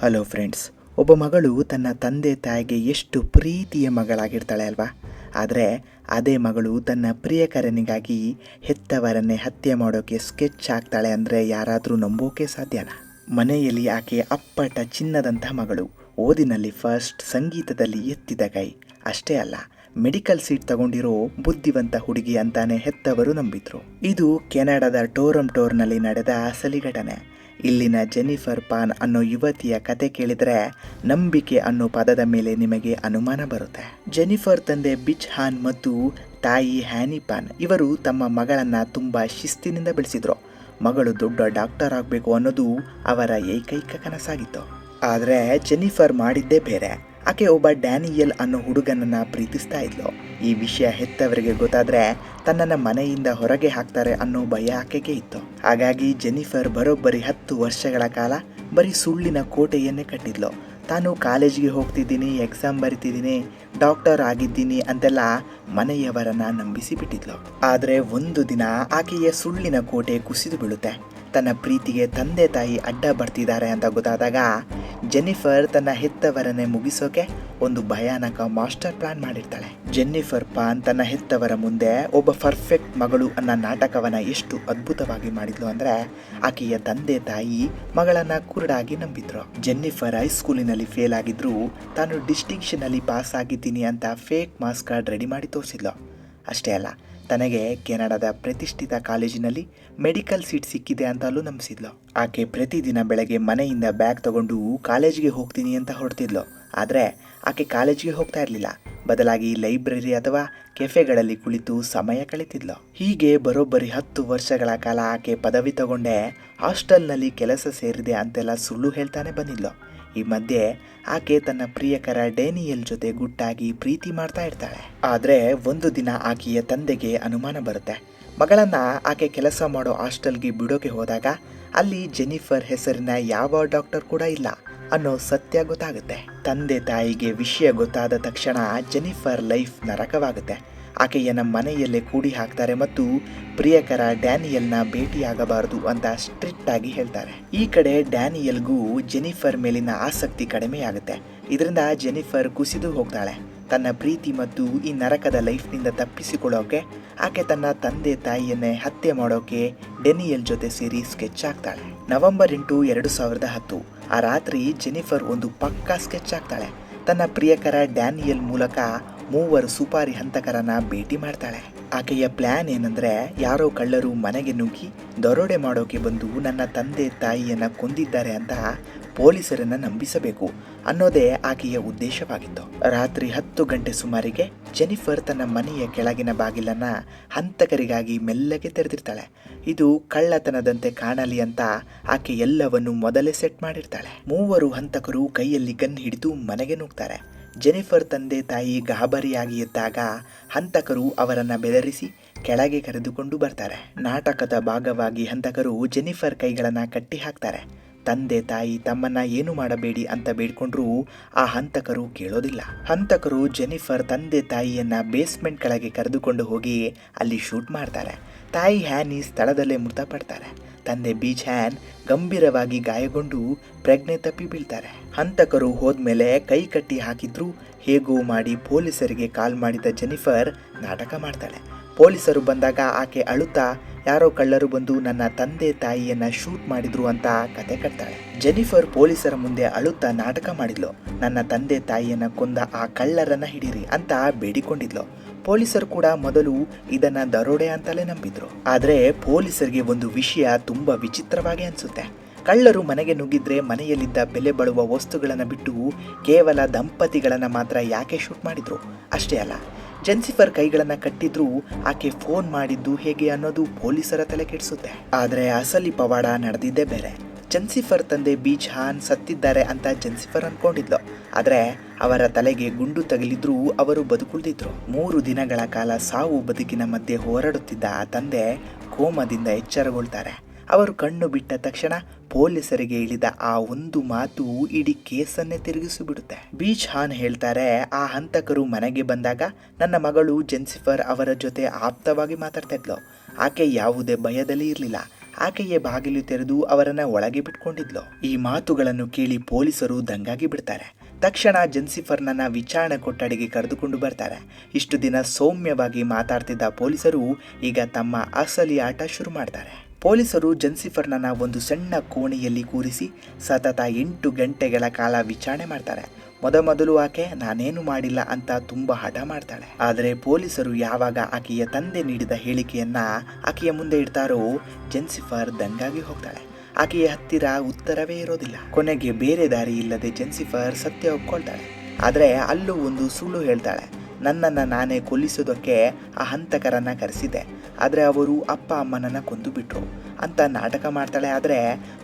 Hello friends ಒಬ್ಬ ಮಗಳು ತನ್ನ ತಂದೆ ತಾಯಿಗೆ ಎಷ್ಟು ಪ್ರೀತಿಯ ಮಗಳಾಗಿರ್ತಾಳೆ ಅಲ್ವಾ? ಆದರೆ ಅದೇ ಮಗಳು ತನ್ನ ಪ್ರಿಯಕರನಿಗಾಗಿ ಹೆತ್ತವರನ್ನೇ ಹತ್ಯೆ ಮಾಡೋಕೆ ಸ್ಕೆಚ್ ಹಾಕ್ತಾಳೆ ಅಂದರೆ ಯಾರಾದರೂ ನಂಬೋಕೆ ಸಾಧ್ಯನಾ? ಮನೆಯಲ್ಲಿ ಆಕೆ ಅಪ್ಪಟ ಚಿನ್ನದಂಥ ಮಗಳು. ಓದಿನಲ್ಲಿ ಫಸ್ಟ್ ಸಂಗೀತದಲ್ಲಿ ಎತ್ತಿದ ಕೈ. ಅಷ್ಟೇ ಅಲ್ಲ ಮೆಡಿಕಲ್ ಸೀಟ್ ತಗೊಂಡಿರೋ ಬುದ್ಧಿವಂತ ಹುಡುಗಿ ಅಂತಾನೆ ಹೆತ್ತವರು ನಂಬಿದ್ರು. ಇದು ಕೆನಡಾದ ಟೋರಂ ಟೋರ್ನಲ್ಲಿ ನಡೆದ ಅಸಲಿ ಘಟನೆ. ಇಲ್ಲಿನ ಜೆನಿಫರ್ ಪಾನ್ ಅನ್ನೋ ಯುವತಿಯ ಕತೆ ಕೇಳಿದ್ರೆ ನಂಬಿಕೆ ಅನ್ನೋ ಪದದ ಮೇಲೆ ನಿಮಗೆ ಅನುಮಾನ ಬರುತ್ತೆ. ಜೆನಿಫರ್ ತಂದೆ ಬಿಚ್ ಹಾನ್ ಮತ್ತು ತಾಯಿ ಹ್ಯಾನಿ ಪಾನ್ ಇವರು ತಮ್ಮ ಮಗಳನ್ನ ತುಂಬಾ ಶಿಸ್ತಿನಿಂದ ಬೆಳೆಸಿದ್ರು. ಮಗಳು ದೊಡ್ಡ ಡಾಕ್ಟರ್ ಆಗಬೇಕು ಅನ್ನೋದು ಅವರ ಏಕೈಕ ಕನಸಾಗಿತ್ತು. ಆದರೆ ಜೆನಿಫರ್ ಮಾಡಿದ್ದೇ ಬೇರೆ. ಆಕೆ ಒಬ್ಬ ಡ್ಯಾನಿಯಲ್ ಅನ್ನೋ ಹುಡುಗನನ್ನ ಪ್ರೀತಿಸ್ತಾ ಇದ್ಲು. ಈ ವಿಷಯ ಹೆತ್ತವರಿಗೆ ಗೊತ್ತಾದ್ರೆ ತನ್ನನ್ನ ಮನೆಯಿಂದ ಹೊರಗೆ ಹಾಕ್ತಾರೆ ಅನ್ನೋ ಭಯ ಆಕೆಗೆ ಇತ್ತು. ಹಾಗಾಗಿ ಜೆನಿಫರ್ ಬರೋಬ್ಬರಿ ಹತ್ತು ವರ್ಷಗಳ ಕಾಲ ಬರೀ ಸುಳ್ಳಿನ ಕೋಟೆಯನ್ನೇ ಕಟ್ಟಿದ್ಲು. ತಾನು ಕಾಲೇಜಿಗೆ ಹೋಗ್ತಿದ್ದೀನಿ, ಎಕ್ಸಾಮ್ ಬರಿತಿದ್ದೀನಿ, ಡಾಕ್ಟರ್ ಆಗಿದ್ದೀನಿ ಅಂತೆಲ್ಲ ಮನೆಯವರನ್ನ ನಂಬಿಸಿ ಬಿಟ್ಟಿದ್ಲು ಆದರೆ ಒಂದು ದಿನ ಆಕೆಯ ಸುಳ್ಳಿನ ಕೋಟೆ ಕುಸಿದು ಬೀಳುತ್ತೆ. ತನ್ನ ಪ್ರೀತಿಗೆ ತಂದೆ ತಾಯಿ ಅಡ್ಡ ಬರ್ತಿದ್ದಾರೆ ಅಂತ ಗೊತ್ತಾದಾಗ ಜೆನ್ನಿಫರ್ ತನ್ನ ಹೆತ್ತವರನ್ನೇ ಮುಗಿಸೋಕೆ ಒಂದು ಭಯಾನಕ ಮಾಸ್ಟರ್ ಪ್ಲಾನ್ ಮಾಡಿರ್ತಾಳೆ. ಜೆನ್ನಿಫರ್ ಪಾನ್ ತನ್ನ ಹೆತ್ತವರ ಮುಂದೆ ಒಬ್ಬ ಪರ್ಫೆಕ್ಟ್ ಮಗಳು ಅನ್ನೋ ನಾಟಕವನ್ನ ಎಷ್ಟು ಅದ್ಭುತವಾಗಿ ಮಾಡಿದ್ಲು ಅಂದ್ರೆ ಆಕೆಯ ತಂದೆ ತಾಯಿ ಮಗಳನ್ನ ಕುರುಡಾಗಿ ನಂಬಿದ್ರು. ಜೆನ್ನಿಫರ್ ಹೈಸ್ಕೂಲಿನಲ್ಲಿ ಫೇಲ್ ಆಗಿದ್ರು ತಾನು ಡಿಸ್ಟಿಂಕ್ಷನ್ ಅಲ್ಲಿ ಪಾಸ್ ಆಗಿದ್ದೀನಿ ಅಂತ ಫೇಕ್ ಮಾಸ್ಕ್ ಕಾರ್ಡ್ ರೆಡಿ ಮಾಡಿ ತೋರಿಸಿದ್ಲು. ಅಷ್ಟೇ ಅಲ್ಲ ತನಗೆ ಕೆನಡಾದ ಪ್ರತಿಷ್ಠಿತ ಕಾಲೇಜಿನಲ್ಲಿ ಮೆಡಿಕಲ್ ಸೀಟ್ ಸಿಕ್ಕಿದೆ ಅಂತಲೂ ನಂಬಿಸಿದ್ಲು. ಆಕೆ ಪ್ರತಿದಿನ ಬೆಳಗ್ಗೆ ಮನೆಯಿಂದ ಬ್ಯಾಗ್ ತಗೊಂಡು ಕಾಲೇಜಿಗೆ ಹೋಗ್ತೀನಿ ಅಂತ ಹೊರಡ್ತಿದ್ಲು. ಆದರೆ ಆಕೆ ಕಾಲೇಜಿಗೆ ಹೋಗ್ತಾ ಇರಲಿಲ್ಲ. ಬದಲಾಗಿ ಲೈಬ್ರರಿ ಅಥವಾ ಕೆಫೆಗಳಲ್ಲಿ ಕುಳಿತು ಸಮಯ ಕಳೀತಿದ್ಲು. ಹೀಗೆ ಬರೋಬ್ಬರಿ ಹತ್ತು ವರ್ಷಗಳ ಕಾಲ ಆಕೆ ಪದವಿ ತಗೊಂಡೆ ಹಾಸ್ಟೆಲ್ನಲ್ಲಿ ಕೆಲಸ ಸೇರಿದೆ ಅಂತೆಲ್ಲ ಸುಳ್ಳು ಹೇಳ್ತಾನೆ ಬಂದಿದ್ಲು. ಈ ಮಧ್ಯೆ ಆಕೆ ತನ್ನ ಪ್ರಿಯಕರ ಡೇನಿಯಲ್ ಜೊತೆ ಗುಟ್ಟಾಗಿ ಪ್ರೀತಿ ಮಾಡ್ತಾ ಇರ್ತಾಳೆ. ಆದ್ರೆ ಒಂದು ದಿನ ಆಕೆಯ ತಂದೆಗೆ ಅನುಮಾನ ಬರುತ್ತೆ. ಮಗಳನ್ನ ಆಕೆ ಕೆಲಸ ಮಾಡೋ ಹಾಸ್ಟೆಲ್ಗೆ ಬಿಡೋಕೆ ಹೋದಾಗ ಅಲ್ಲಿ ಜೆನಿಫರ್ ಹೆಸರಿನ ಯಾವ ಡಾಕ್ಟರ್ ಕೂಡ ಇಲ್ಲ ಅನ್ನೋ ಸತ್ಯ ಗೊತ್ತಾಗುತ್ತೆ. ತಂದೆ ತಾಯಿಗೆ ವಿಷಯ ಗೊತ್ತಾದ ತಕ್ಷಣ ಜೆನಿಫರ್ ಲೈಫ್ ನರಕವಾಗುತ್ತೆ. ಆಕೆಯನ್ನ ಮನೆಯಲ್ಲೇ ಕೂಡಿ ಹಾಕ್ತಾರೆ ಮತ್ತು ಪ್ರಿಯಕರ ಡ್ಯಾನಿಯಲ್ನ ಭೇಟಿಯಾಗಬಾರದು ಅಂತ ಸ್ಟ್ರಿಕ್ಟ್ ಆಗಿ ಹೇಳ್ತಾರೆ. ಈ ಕಡೆ ಡ್ಯಾನಿಯಲ್ಗೂ ಜೆನಿಫರ್ ಮೇಲಿನ ಆಸಕ್ತಿ ಕಡಿಮೆಯಾಗುತ್ತೆ. ಇದರಿಂದ ಜೆನಿಫರ್ ಕುಸಿದು ಹೋಗ್ತಾಳೆ. ತನ್ನ ಪ್ರೀತಿ ಮತ್ತು ಈ ನರಕದ ಲೈಫ್ನಿಂದ ತಪ್ಪಿಸಿಕೊಳ್ಳೋಕೆ ಆಕೆ ತನ್ನ ತಂದೆ ತಾಯಿಯನ್ನೇ ಹತ್ಯೆ ಮಾಡೋಕೆ ಡೆನಿಯಲ್ ಜೊತೆ ಸೇರಿ ಸ್ಕೆಚ್ ಆಗ್ತಾಳೆ ನವೆಂಬರ್ ಎಂಟು ಎರಡು ಸಾವಿರದ ಹತ್ತು, ಆ ರಾತ್ರಿ ಜೆನಿಫರ್ ಒಂದು ಪಕ್ಕಾ ಸ್ಕೆಚ್ ಆಗ್ತಾಳೆ ತನ್ನ ಪ್ರಿಯಕರ ಡ್ಯಾನಿಯಲ್ ಮೂಲಕ ಮೂವರು ಸುಪಾರಿ ಹಂತಕರನ್ನ ಭೇಟಿ ಮಾಡ್ತಾಳೆ. ಆಕೆಯ ಪ್ಲಾನ್ ಏನಂದ್ರೆ ಯಾರೋ ಕಳ್ಳರು ಮನೆಗೆ ನುಗ್ಗಿ ದರೋಡೆ ಮಾಡೋಕೆ ಬಂದು ನನ್ನ ತಂದೆ ತಾಯಿಯನ್ನ ಕೊಂದಿದ್ದಾರೆ ಅಂತ ಪೊಲೀಸರನ್ನ ನಂಬಿಸಬೇಕು ಅನ್ನೋದೇ ಆಕೆಯ ಉದ್ದೇಶವಾಗಿತ್ತು. ರಾತ್ರಿ ಹತ್ತು ಗಂಟೆ ಸುಮಾರಿಗೆ ಜೆನಿಫರ್ ತನ್ನ ಮನೆಯ ಕೆಳಗಿನ ಬಾಗಿಲನ್ನ ಹಂತಕರಿಗಾಗಿ ಮೆಲ್ಲಗೆ ತೆರೆದಿರ್ತಾಳೆ. ಇದು ಕಳ್ಳತನದಂತೆ ಕಾಣಲಿ ಅಂತ ಆಕೆ ಎಲ್ಲವನ್ನು ಮೊದಲೇ ಸೆಟ್ ಮಾಡಿರ್ತಾಳೆ. ಮೂವರು ಹಂತಕರು ಕೈಯಲ್ಲಿ ಗನ್ ಹಿಡಿದು ಮನೆಗೆ ನುಗ್ತಾರೆ. ಜೆನಿಫರ್ ತಂದೆ ತಾಯಿ ಗಾಬರಿಯಾಗಿ ಇದ್ದಾಗ ಹಂತಕರು ಅವರನ್ನು ಬೆದರಿಸಿ ಕೆಳಗೆ ಕರೆದುಕೊಂಡು ಬರ್ತಾರೆ. ನಾಟಕದ ಭಾಗವಾಗಿ ಹಂತಕರು ಜೆನಿಫರ್ ಕೈಗಳನ್ನು ಕಟ್ಟಿ ಹಾಕ್ತಾರೆ ತಂದೆ ತಾಯಿ ತಮ್ಮನ್ನ ಏನು ಮಾಡಬೇಡಿ ಅಂತ ಬೇಡ್ಕೊಂಡ್ರೂ ಆ ಹಂತಕರು ಕೇಳೋದಿಲ್ಲ. ಹಂತಕರು ಜೆನಿಫರ್ ತಂದೆ ತಾಯಿಯನ್ನ ಬೇಸ್ಮೆಂಟ್ ಕೆಳಗೆ ಕರೆದುಕೊಂಡು ಹೋಗಿ ಅಲ್ಲಿ ಶೂಟ್ ಮಾಡ್ತಾರೆ. ತಾಯಿ ಹ್ಯಾನಿ ಸ್ಥಳದಲ್ಲೇ ಮೃತಪಡ್ತಾರೆ. ತಂದೆ ಹ್ಯಾನ್ ಗಂಭೀರವಾಗಿ ಗಾಯಗೊಂಡು ಪ್ರಜ್ಞೆ ತಪ್ಪಿ ಬೀಳ್ತಾರೆ. ಹಂತಕರು ಹೋದ್ಮೇಲೆ ಕೈ ಕಟ್ಟಿ ಹಾಕಿದ್ರು, ಹೇಗೋ ಮಾಡಿ ಪೊಲೀಸರಿಗೆ ಕಾಲ್ ಮಾಡಿದ ಜೆನಿಫರ್ ನಾಟಕ ಮಾಡ್ತಾಳೆ. ಪೊಲೀಸರು ಬಂದಾಗ ಆಕೆ ಅಳುತ್ತಾ, ಯಾರೋ ಕಳ್ಳರು ಬಂದು ನನ್ನ ತಂದೆ ತಾಯಿಯನ್ನ ಶೂಟ್ ಮಾಡಿದ್ರು ಅಂತ ಕತೆ ಕಟ್ತಾಳೆ. ಜೆನಿಫರ್ ಪೊಲೀಸರ ಮುಂದೆ ಅಳುತ್ತಾ ನಾಟಕ ಮಾಡಿದ್ಲು. ನನ್ನ ತಂದೆ ತಾಯಿಯನ್ನ ಕೊಂದ ಆ ಕಳ್ಳರನ್ನ ಹಿಡೀರಿ ಅಂತ ಬೇಡಿಕೊಂಡಿದ್ಲು. ಪೊಲೀಸರು ಕೂಡ ಮೊದಲು ಇದನ್ನ ದರೋಡೆ ಅಂತಲೇ ನಂಬಿದ್ರು. ಆದ್ರೆ ಪೊಲೀಸರಿಗೆ ಒಂದು ವಿಷಯ ತುಂಬಾ ವಿಚಿತ್ರವಾಗಿ ಅನ್ಸುತ್ತೆ. ಕಳ್ಳರು ಮನೆಗೆ ನುಗ್ಗಿದ್ರೆ ಮನೆಯಲ್ಲಿದ್ದ ಬೆಲೆ ಬಾಳುವ ವಸ್ತುಗಳನ್ನು ಬಿಟ್ಟು ಕೇವಲ ದಂಪತಿಗಳನ್ನು ಮಾತ್ರ ಯಾಕೆ ಶೂಟ್ ಮಾಡಿದ್ರು? ಅಷ್ಟೇ ಅಲ್ಲ ಜೆನ್ಸಿಫರ್ ಕೈಗಳನ್ನ ಕಟ್ಟಿದ್ರು ಆಕೆ ಫೋನ್ ಮಾಡಿದ್ದು ಹೇಗೆ ಅನ್ನೋದು ಪೊಲೀಸರ ತಲೆ ಕೆಡಿಸುತ್ತೆ. ಆದ್ರೆ ಅಸಲಿ ಪವಾಡ ನಡೆದಿದ್ದೇ ಬೇರೆ. ಜೆನ್ಸಿಫರ್ ತಂದೆ ಬೀಚ್ ಹಾನ್ ಸತ್ತಿದ್ದಾರೆ ಅಂತ ಜೆನ್ಸಿಫರ್ ಅನ್ಕೊಂಡಿದ್ಲು. ಆದ್ರೆ ಅವರ ತಲೆಗೆ ಗುಂಡು ತಗಲಿದ್ರೂ ಅವರು ಬದುಕುಳಿದಿದ್ರು. ಮೂರು ದಿನಗಳ ಕಾಲ ಸಾವು ಬದುಕಿನ ಮಧ್ಯೆ ಹೋರಾಡುತ್ತಿದ್ದ ಆ ತಂದೆ ಕೋಮದಿಂದ ಎಚ್ಚರಗೊಳ್ತಾರೆ. ಅವರು ಕಣ್ಣು ಬಿಟ್ಟ ತಕ್ಷಣ ಪೊಲೀಸರಿಗೆ ಇಳಿದ ಆ ಒಂದು ಮಾತು ಇಡೀ ಕೇಸನ್ನೇ ತಿರುಗಿಸಿಬಿಡುತ್ತೆ. ಬೀಚ್ ಹಾನ್ ಹೇಳ್ತಾರೆ, ಆ ಹಂತಕರು ಮನೆಗೆ ಬಂದಾಗ ನನ್ನ ಮಗಳು ಜೆನ್ಸಿಫರ್ ಅವರ ಜೊತೆ ಆಪ್ತವಾಗಿ ಮಾತಾಡ್ತಾ ಆಕೆ ಯಾವುದೇ ಭಯದಲ್ಲಿ ಇರಲಿಲ್ಲ. ಆಕೆಯ ಬಾಗಿಲು ತೆರೆದು ಅವರನ್ನ ಒಳಗೆ ಬಿಟ್ಕೊಂಡಿದ್ಲು. ಈ ಮಾತುಗಳನ್ನು ಕೇಳಿ ಪೊಲೀಸರು ದಂಗಾಗಿ ಬಿಡ್ತಾರೆ. ತಕ್ಷಣ ಜೆನ್ಸಿಫರ್ನನ್ನು ವಿಚಾರಣೆ ಕೊಠಡಿಗೆ ಕರೆದುಕೊಂಡು ಬರ್ತಾರೆ. ಇಷ್ಟು ದಿನ ಸೌಮ್ಯವಾಗಿ ಮಾತಾಡ್ತಿದ್ದ ಪೊಲೀಸರು ಈಗ ತಮ್ಮ ಅಸಲಿ ಆಟ ಶುರು ಮಾಡ್ತಾರೆ. ಪೊಲೀಸರು ಜೆನ್ಸಿಫರ್ನನ್ನ ಒಂದು ಸಣ್ಣ ಕೋಣೆಯಲ್ಲಿ ಕೂರಿಸಿ ಸತತ ಎಂಟು ಗಂಟೆಗಳ ಕಾಲ ವಿಚಾರಣೆ ಮಾಡ್ತಾರೆ. ಮೊದಮೊದಲು ಆಕೆ, ನಾನೇನು ಮಾಡಿಲ್ಲ ಅಂತ ತುಂಬ ಹಠ ಮಾಡ್ತಾಳೆ. ಆದರೆ ಪೊಲೀಸರು ಯಾವಾಗ ಆಕೆಯ ತಂದೆ ನೀಡಿದ ಹೇಳಿಕೆಯನ್ನ ಆಕೆಯ ಮುಂದೆ ಇಡ್ತಾರೋ, ಜೆನ್ಸಿಫರ್ ದಂಗಾಗಿ ಹೋಗ್ತಾಳೆ. ಆಕೆಯ ಹತ್ತಿರ ಉತ್ತರವೇ ಇರೋದಿಲ್ಲ. ಕೊನೆಗೆ ಬೇರೆ ದಾರಿ ಇಲ್ಲದೆ ಜೆನ್ಸಿಫರ್ ಸತ್ಯ ಒಪ್ಕೊಳ್ತಾಳೆ. ಆದರೆ ಅಲ್ಲೂ ಒಂದು ಸುಳ್ಳು ಹೇಳ್ತಾಳೆ. ನನ್ನನ್ನು ನಾನೇ ಕೊಲ್ಲಿಸೋದಕ್ಕೆ ಆ ಹಂತಕರನ್ನು ಕರೆಸಿದ್ದೆ ಆದರೆ ಅವರು ಅಪ್ಪ ಅಮ್ಮನನ್ನು ಕೊಂದು ಬಿಟ್ರು. ಅಂತ ನಾಟಕ ಮಾಡ್ತಾಳೆ ಆದರೆ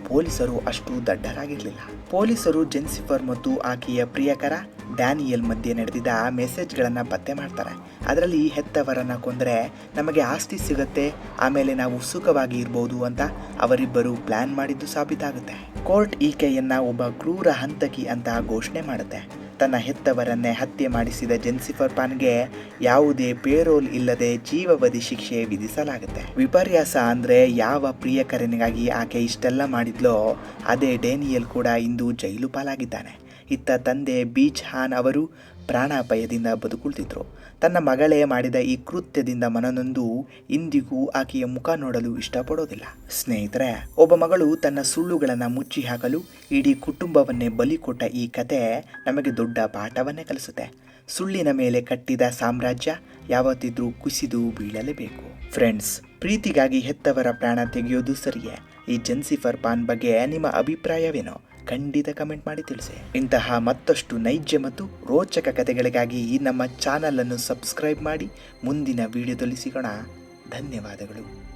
ಪೊಲೀಸರು ಅಷ್ಟು ದಡ್ಡರಾಗಿರಲಿಲ್ಲ. ಪೊಲೀಸರು ಜೆನ್ಸಿಫರ್ ಮತ್ತು ಆಕೆಯ ಪ್ರಿಯಕರ ಡ್ಯಾನಿಯಲ್ ಮಧ್ಯೆ ನಡೆದಿದ್ದ ಮೆಸೇಜ್ಗಳನ್ನು ಪತ್ತೆ ಮಾಡ್ತಾರೆ. ಅದರಲ್ಲಿ ಹೆತ್ತವರನ್ನ ಕೊಂದರೆ ನಮಗೆ ಆಸ್ತಿ ಸಿಗುತ್ತೆ, ಆಮೇಲೆ ನಾವು ಸುಖವಾಗಿ ಇರ್ಬೋದು ಅಂತ ಅವರಿಬ್ಬರು ಪ್ಲಾನ್ ಮಾಡಿದ್ದು ಸಾಬೀತಾಗುತ್ತೆ. ಕೋರ್ಟ್ ಈಕೆಯನ್ನ ಒಬ್ಬ ಕ್ರೂರ ಹಂತಕಿ ಅಂತ ಘೋಷಣೆ ಮಾಡುತ್ತೆ. ತನ್ನ ಹೆತ್ತವರನ್ನೇ ಹತ್ಯೆ ಮಾಡಿಸಿದ ಜೆನ್ಸಿಫರ್ ಪಾನ್ಗೆ ಯಾವುದೇ ಪೇರೋಲ್ ಇಲ್ಲದೆ ಜೀವಾವಧಿ ಶಿಕ್ಷೆ ವಿಧಿಸಲಾಗುತ್ತೆ. ವಿಪರ್ಯಾಸ ಅಂದ್ರೆ ಯಾವ ಪ್ರಿಯಕರನಿಗಾಗಿ ಆಕೆ ಇಷ್ಟೆಲ್ಲ ಮಾಡಿದ್ಲೋ, ಅದೇ ಡೇನಿಯಲ್ ಕೂಡ ಇಂದು ಜೈಲು ಪಾಲಾಗಿದ್ದಾನೆ. ಇತ್ತ ತಂದೆ ಬೀಚ್ ಹಾನ್ ಅವರು ಪ್ರಾಣಾಪಾಯದಿಂದ ಬದುಕುಳ್ತಿದ್ರು. ತನ್ನ ಮಗಳೇ ಮಾಡಿದ ಈ ಕೃತ್ಯದಿಂದ ಮನನೊಂದು ಇಂದಿಗೂ ಆಕೆಯ ಮುಖ ನೋಡಲು ಇಷ್ಟಪಡೋದಿಲ್ಲ. ಸ್ನೇಹಿತರೆ, ಒಬ್ಬ ಮಗಳು ತನ್ನ ಸುಳ್ಳುಗಳನ್ನು ಮುಚ್ಚಿ ಹಾಕಲು ಇಡೀ ಕುಟುಂಬವನ್ನೇ ಬಲಿ ಕೊಟ್ಟ ಈ ಕತೆ ನಮಗೆ ದೊಡ್ಡ ಪಾಠವನ್ನೇ ಕಲಿಸುತ್ತೆ. ಸುಳ್ಳಿನ ಮೇಲೆ ಕಟ್ಟಿದ ಸಾಮ್ರಾಜ್ಯ ಯಾವತ್ತಿದ್ರೂ ಕುಸಿದು ಬೀಳಲೇಬೇಕು. ಫ್ರೆಂಡ್ಸ್ ಪ್ರೀತಿಗಾಗಿ ಹೆತ್ತವರ ಪ್ರಾಣ ತೆಗೆಯೋದು ಸರಿಯೇ? ಈ ಜೆನ್ಸಿಫರ್ ಪಾನ್ ಬಗ್ಗೆ ನಿಮ್ಮ ಅಭಿಪ್ರಾಯವೇನೋ? ಖಂಡಿತ ಕಮೆಂಟ್ ಮಾಡಿ ತಿಳಿಸಿ. ಇಂತಹ ಮತ್ತಷ್ಟು ನೈಜ ಮತ್ತು ರೋಚಕ ಕಥೆಗಳಿಗಾಗಿ ಈ ನಮ್ಮ ಚಾನಲನ್ನು ಸಬ್ಸ್ಕ್ರೈಬ್ ಮಾಡಿ, ಮುಂದಿನ ವಿಡಿಯೋದಲ್ಲಿ ಸಿಗೋಣ ಧನ್ಯವಾದಗಳು.